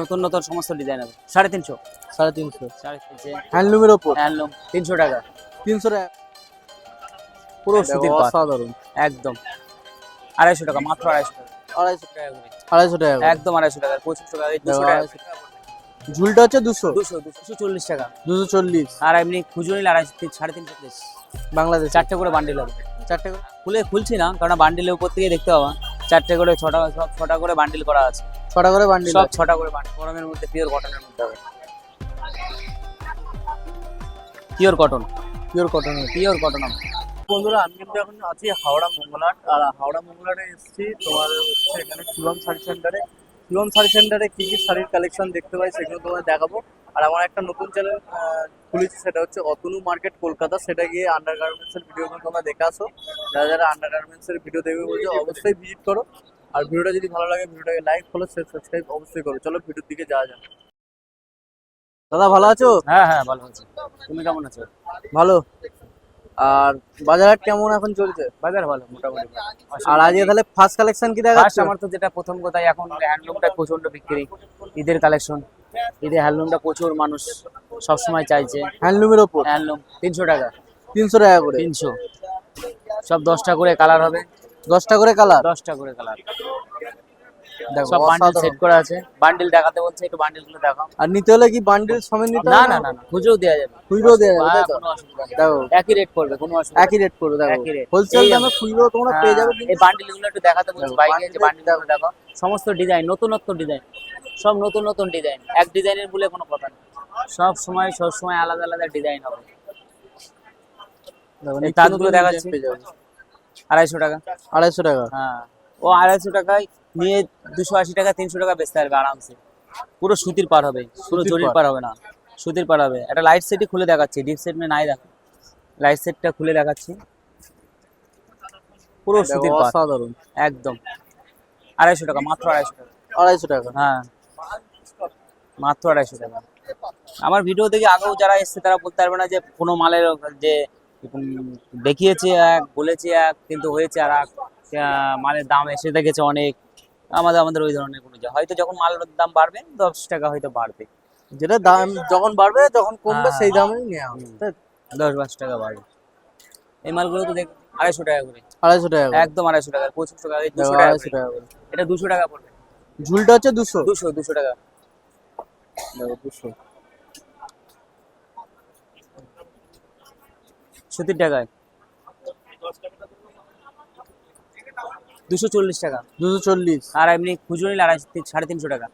নতুন নতুন সমস্ত ডিজাইন হবে সাড়ে তিনশো। সাড়ে তিনশো। সাড়ে তিনশো। হ্যান্ডলুমের ওপর? হ্যান্ডলুম তিনশো টাকা। তিনশো টাকা? পুরো সুতির অসাধারণ। একদম। আড়াইশো টাকা মাত্র আড়াইশো টাকা। আড়াইশো টাকা আড়াইশো টাকা একদম আড়াইশো টাকা। পঁচিশ টাকা দুশো টাকা ঝুলটা হচ্ছে দুশো। দুশো দুশো চল্লিশ টাকা। দুশো চল্লিশ। আর এমনি খুচরো নিলে আড়াইশো সাড়ে তিনশো পিস বাংলাদেশ। চারটে করে বান্ডিল হবে। চারটে করে? খুলে খুলছি না কারণ বান্ডিলের উপর থেকে দেখতে পাবা। চারটে করে ছটা সব ছটা করে বান্ডিল করা আছে। ছটা করে বান্ডিল সব ছটা করে বান্ডিল গরমের মধ্যে পিওর কটনের মধ্যে হবে। Pure cotton pure cotton pure cotton বন্ধুরা আমি কিন্তু এখন আছি হাওড়া মঙ্গলহাট আর হাওড়া মঙ্গলহাটে এসেছি। তোমার হচ্ছে এখানে শিবম শাড়ি সেন্টারে শিবম শাড়ি সেন্টারে কি কি শাড়ির কালেকশন দেখতে পাই সেগুলো তোমায় দেখাবো। আর আমার একটা নতুন চ্যানেল খুলেছি সেটা হচ্ছে অতনু মার্কেট কলকাতা। সেটা গিয়ে আন্ডার গার্মেন্টসের ভিডিওগুলো তোমরা দেখে আসো। যারা যারা আন্ডার গার্মেন্টসের ভিডিও দেখবে বলছে অবশ্যই ভিজিট করো। আর ভিডিওটা যদি ভালো লাগে ভিডিওটাকে লাইক ফলো শেয়ার সাবস্ক্রাইব অবশ্যই করো। চলো ভিডিওর দিকে যাওয়া যাক। দাদা ভালো আছো? হ্যাঁ হ্যাঁ ভালো আছে। তুমি কেমন আছো? ভালো। আর বাজার হাট কেমন এখন চলছে? বাজার ভালো মোটামুটি আর আজকে তাহলে ফার্স্ট কালেকশন কি দেখাচ্ছ? আমার তো যেটা প্রথম কথাই এখন হ্যান্ডলুমটা প্রচণ্ড বিক্রি। ঈদের কালেকশন ঈদের হ্যান্ডলুমটা প্রচুর মানুষ সবসময় চাইছে। হ্যান্ডলুমের ওপর? হ্যান্ডলুম তিনশো টাকা। তিনশো টাকা করে? তিনশো। সব দশটা করে কালার হবে। দশটা করে কালার? দশটা করে কালার। সব বান্ডিল সেট করা আছে। বান্ডিল দেখাতে বলছে একটু বান্ডিলগুলো দেখাও। আর নিতে হলে কি বান্ডিল সমেত নিতে না না না? না খুচরো দেওয়া যাবে খুচরো দেওয়া যাবে হ্যাঁ, কোনো অসুবিধা দেখো। একই রেট পড়বে কোনো অসুবিধা একই রেট করবে দেখো। একই rate। হোলসেল দামে খুচরো তোমরা পেয়ে যাবে হ্যাঁ, এই বান্ডিলগুলো একটু দেখাতে বলছি দেখো, বাইকে যে বান্ডিল দেখো। সমস্ত ডিজাইন নতুন নতুন ডিজাইন সব নতুন নতুন ডিজাইন এক ডিজাইনের বলে কোনো কথা নেই। সব সময় সব সময় আলাদা আলাদা ডিজাইন হবে। এই তাঁতগুলো দেখাচ্ছি। design পেয়ে যাবে। আড়াইশো টাকা। আড়াইশো টাকা? হ্যাঁ। ও আড়াইশো টাকায় নিয়ে দুশো আশি টাকা তিনশো টাকা বেচতে পারবে আরামসে। পুরো সুতির পার হবে। পুরো জরির পার হবে না। সুতির পার হবে। একটা লাইট সেটই খুলে দেখাচ্ছি। ডিপ সেট মে নাই দেখো। লাইট সেটটা খুলে দেখাচ্ছি। পুরো সুতির পার অসাধারণ। একদম। আড়াইশো টাকা মাত্র আড়াইশো টাকা। আড়াইশো টাকা। হ্যাঁ। মাত্র আড়াইশো টাকা। আমার ভিডিও দেখে আগেও যারা এসছে তারা বলতে পারবে না যে কোনো মালের যে দেখিয়েছে এক বলেছে এক কিন্তু হয়েছে আর এক। মালের দাম এসে দেখেছে অনেক। আমাদের আমাদের ওই ধরনের কোনো যে হয়তো যখন মালের দাম বাড়বে দশ টাকা হয়তো বাড়বে। যেটা দাম যখন বাড়বে যখন কমবে সেই হ্যাঁ। দামেই নেওয়া হবে দশ পাঁচ টাকা বাড়বে। এই মালগুলো তো দেখ আড়াইশো টাকা করে। আড়াইশো টাকা। একদম আড়াইশো টাকা পঁচিশ টাকা দুশো টাকা। এটা দুশো টাকা পড়বে। ঝুলটা হচ্ছে দুশো। দুশো দুশো টাকা। দুশো টাকায়? দুশো চল্লিশ টাকা। দুশো চল্লিশ। আর এমনি খুচরো নিলে আড়াইশো তিন- সাড়ে তিনশো টাকা।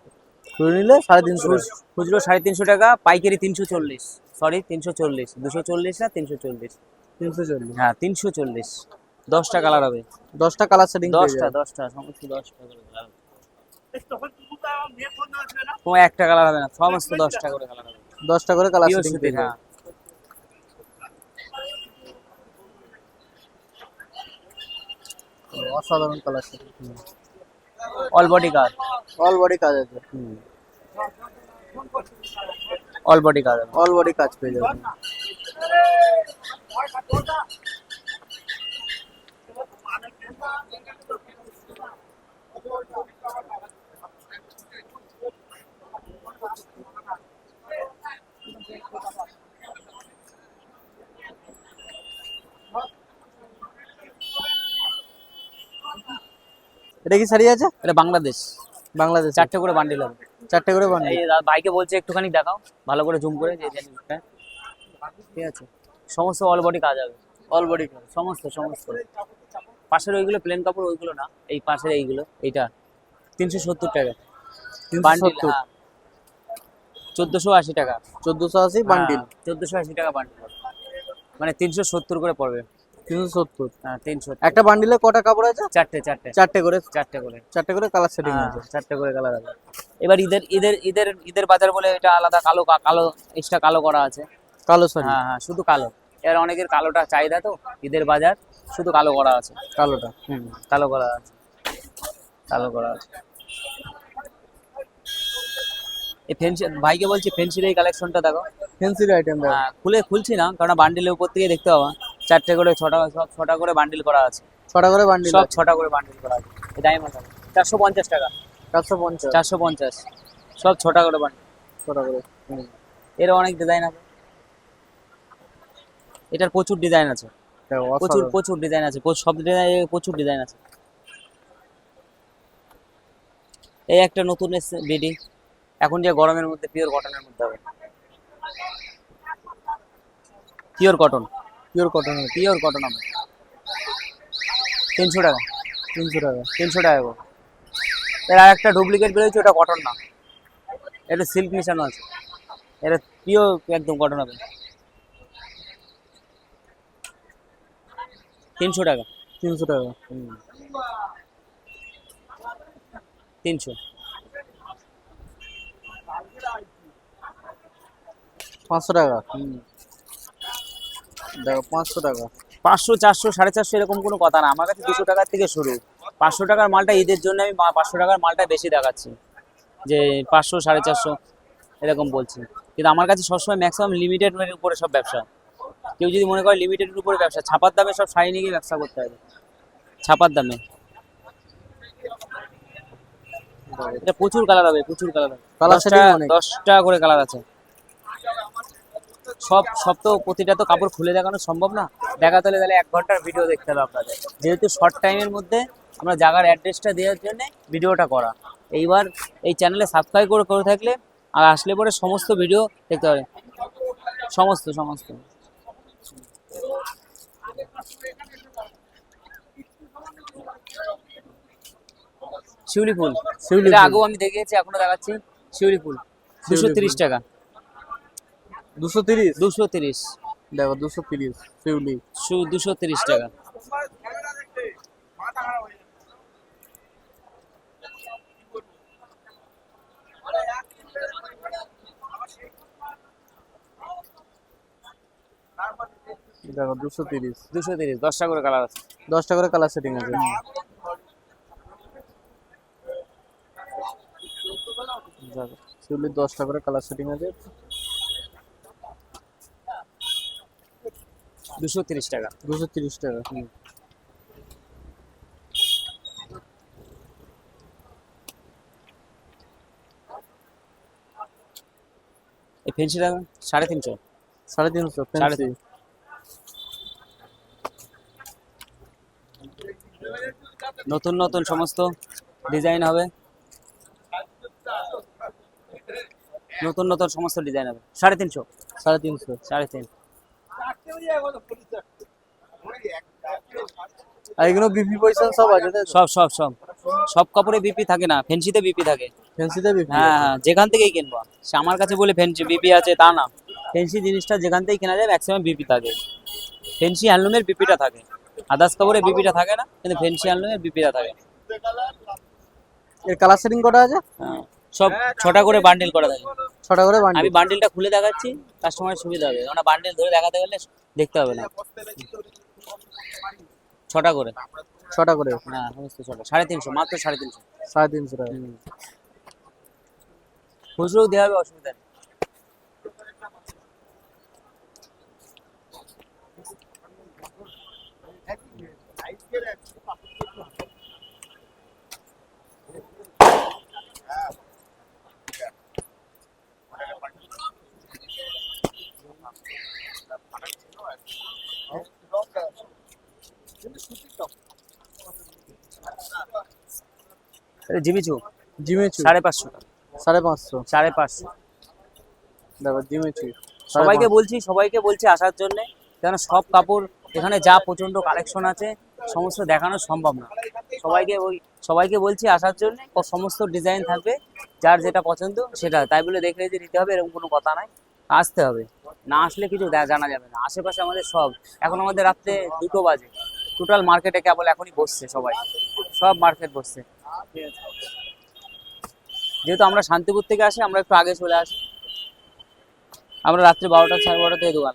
করে নিলে সাড়ে তিনশো খুচরো সাড়ে তিনশো টাকা পাইকারি তিনশো চল্লিশ। সরি তিনশো চল্লিশ। দুশো চল্লিশ না তিনশো চল্লিশ? তিনশো চল্লিশ। হ্যাঁ তিনশো চল্লিশ। দশটা কালার হবে। দশটা কালার সেটিং দশটা দশটা সমস্ত দশটা কোনো একটা কালার হবে না সমস্ত দশটা করে কালার হবে। দশটা করে কালার সেটিং হ্যাঁ। অসাধারণ কালার সেটিং অল বডি কাজ অল বডি কাজ আছে। অল বডি কাজ অল বডি কাজ পেয়ে যাবে। এটা কি শাড়ি আছে? এটা বাংলাদেশ। বাংলাদেশ। চারটে করে বান্ডিল হবে। চারটে করে বান্ডিল ভাইকে বলছে একটুখানি দেখাও। ভালো করে জুম করে যে ঠিক আছে। সমস্ত অল বডি কাজ হবে। অল বডি কাজ সমস্ত সমস্ত। পাশের ওইগুলো প্লেন কাপড় ওইগুলো না। এই পাশের এইগুলো এইটা। তিনশো সত্তর টাকা। বান্ডিল হ্যাঁ। চোদ্দোশো আশি টাকা। চোদ্দশো আশি বান্ডিল চোদ্দোশো আশি টাকা বান্ডিল মানে তিনশো সত্তর করে পড়বে। তিনশো সত্তর। হ্যাঁ তিনশো একটা বান্ডিলে কটা কাপড় আছে? চারটে চারটে। চারটে করে? চারটে করে। চারটে করে কালার সেটিং হ্যাঁ, আছে। চারটে করে কালার আছে। এবার ঈদের ঈদের ঈদের ঈদের বাজার বলে এটা আলাদা কালো কালো এক্সট্রা কালো করা আছে। কালো শাড়ি হ্যাঁ হ্যাঁ শুধু কালো। এর অনেকের কালোটা চাহিদা তো ঈদের বাজার শুধু কালো করা আছে। কালোটা। হুম কালো করা আছে। কালো করা আছে। এই ফেন্সি ভাইকে বলছি ফেন্সির এই কালেকশনটা দেখো। ফেন্সির আইটেম দেখো খুলে খুলছি না কারণ বান্ডিলের উপর থেকে দেখতে পাবা চারটে করে ছটা সব ছটা করে বান্ডিল করা আছে। ছটা করে বান্ডিল সব ছটা করে বান্ডিল করা আছে। এই ডায়মন্ড চারশো পঞ্চাশ টাকা। চারশো পঞ্চাশ। চারশো পঞ্চাশ। সব ছটা করে বান্ডিল ছোট করে। এর অনেক ডিজাইন আছে। এটার প্রচুর ডিজাইন আছে। প্রচুর প্রচুর ডিজাইন আছে। সব ডিজাইন প্রচুর ডিজাইন আছে। এই একটা নতুন এসছে বিডি এখন যে গরমের মধ্যে পিওর কটনের মধ্যে হবে। পিওর কটন পিওর কটন হবে পিওর কটন হবে। তিনশো টাকা তিনশো টাকা তিনশো টাকা গো। এর আর একটা ডুপ্লিকেট বেরোচ্ছে ওটা কটন না। এটা সিল্ক মিশানো আছে। এটা পিওর একদম কটন হবে। তিনশো টাকা। তিনশো টাকা। তিনশো। পাঁচশো টাকা? দেখো পাঁচশো টাকা। পাঁচশো চারশো সাড়ে চারশো এরকম কোনো কথা না। আমার কাছে দুশো টাকার থেকে শুরু। পাঁচশো টাকার মালটা ঈদের জন্য আমি পাঁচশো টাকার মালটা বেশি দেখাচ্ছি। যে পাঁচশো সাড়ে চারশো এরকম বলছি। কিন্তু আমার কাছে সবসময় ম্যাক্সিমাম লিমিটেড উপরে সব ব্যবসা। কেউ যদি মনে করে লিমিটেডের উপরে ব্যবসা ছাপার দামে সব শাড়ি নিয়ে গিয়ে ব্যবসা করতে হবে। ছাপার দামে। এটা প্রচুর কালার হবে প্রচুর কালার হবে। দশটা দশটা করে কালার আছে। সব সব তো প্রতিটা তো কাপড় খুলে দেখানো সম্ভব না। দেখাতে হলে তাহলে এক ঘণ্টার ভিডিও দেখতে হবে আপনাদের। যেহেতু শর্ট টাইমের মধ্যে আমরা জায়গার অ্যাড্রেসটা দেওয়ার জন্য ভিডিওটা করা। এইবার এই চ্যানেলে সাবস্ক্রাইব করে করে থাকলে আর আসলে পরে সমস্ত ভিডিও দেখতে পাবে সমস্ত সমস্ত। শিউলি ফুল। শিউলি আগেও আমি দেখিয়েছি এখনও দেখাচ্ছি। শিউলি ফুল। দুশো তিরিশ টাকা। দুশো তিরিশ? দুশো তিরিশ। দেখো দুশো তিরিশ শিউলি। দুশো তিরিশ টাকা। দেখো দুশো তিরিশ। দুশো তিরিশ দশটা করে কালার আছে। দশটা করে কালার সেটিং আছে। শিউলির দশটা করে কালার সেটিং আছে। দুশো তিরিশ টাকা। দুশো তিরিশ টাকা এই ফেন্সি টাকা সাড়ে তিনশো। সাড়ে তিনশো সাড়ে ফ্যান্সি নতুন নতুন সমস্ত ডিজাইন হবে। নতুন নতুন সমস্ত ডিজাইন হবে। সাড়ে তিনশো। সাড়ে তিনশো। সাড়ে তিন আর এগুলো বিপি পয়সা সব আছে সব সব সব। সব কাপড়ে বিপি থাকে না ফেন্সিতে বিপি থাকে। ফ্যান্সিতে বিপি হ্যাঁ হ্যাঁ যেখান থেকেই কিনবো। সে আমার কাছে বলে ফেন্সি বিপি আছে তা না। ফেন্সি জিনিসটা যেখান থেকেই কেনা যায় ম্যাক্সিমাম বিপি থাকে। ফেন্সি হ্যান্ডলুমের বিপিটা থাকে। আদার্স কাপড়ে বিপিটা থাকে না কিন্তু ফেন্সি হ্যান্ডলুমের বিপিটা থাকে। এর কালার সেটিং কটা আছে? হ্যাঁ, সব ছটা করে বান্ডিল করা থাকে। ছটা করে আমি বান্ডিলটা খুলে দেখাচ্ছি কাস্টমারের সুবিধা হবে। আমরা বান্ডিল ধরে দেখাতে গেলে দেখতে হবে না। ছটা করে। ছটা করে। হ্যাঁ সমস্ত ছটা। সাড়ে তিনশো মাত্র সাড়ে তিনশো। সাড়ে তিনশো টাকা। খুচরো দেওয়া হবে অসুবিধা নেই। জিমিচু জিমেচু সাড়ে পাঁচশো। সাড়ে পাঁচশো। সাড়ে পাঁচশো। দেখো জিমেচু সবাইকে বলছি সবাইকে বলছি আসার জন্য কেন সব কাপড় এখানে যা প্রচণ্ড কালেকশন আছে সমস্ত দেখানো সম্ভব না। সবাইকে ওই সবাইকে বলছি আসার জন্য সমস্ত ডিজাইন থাকবে যার যেটা পছন্দ সেটা। তাই বলে দেখে যে নিতে হবে এরকম কোনো কথা নাই। আসতে হবে। না আসলে কিছু দে- জানা যাবে না। আশেপাশে আমাদের সব। এখন আমাদের রাত্রে দুটো বাজে। টোটাল মার্কেটে কেবল এখনই বসছে সবাই। সব মার্কেট বসছে। যেহেতু আমরা শান্তিপুর থেকে আসি, আমরা একটু আগে চলে আসি আমরা রাত্রে বারোটা সাড়ে বারোটা থেকে দোকান।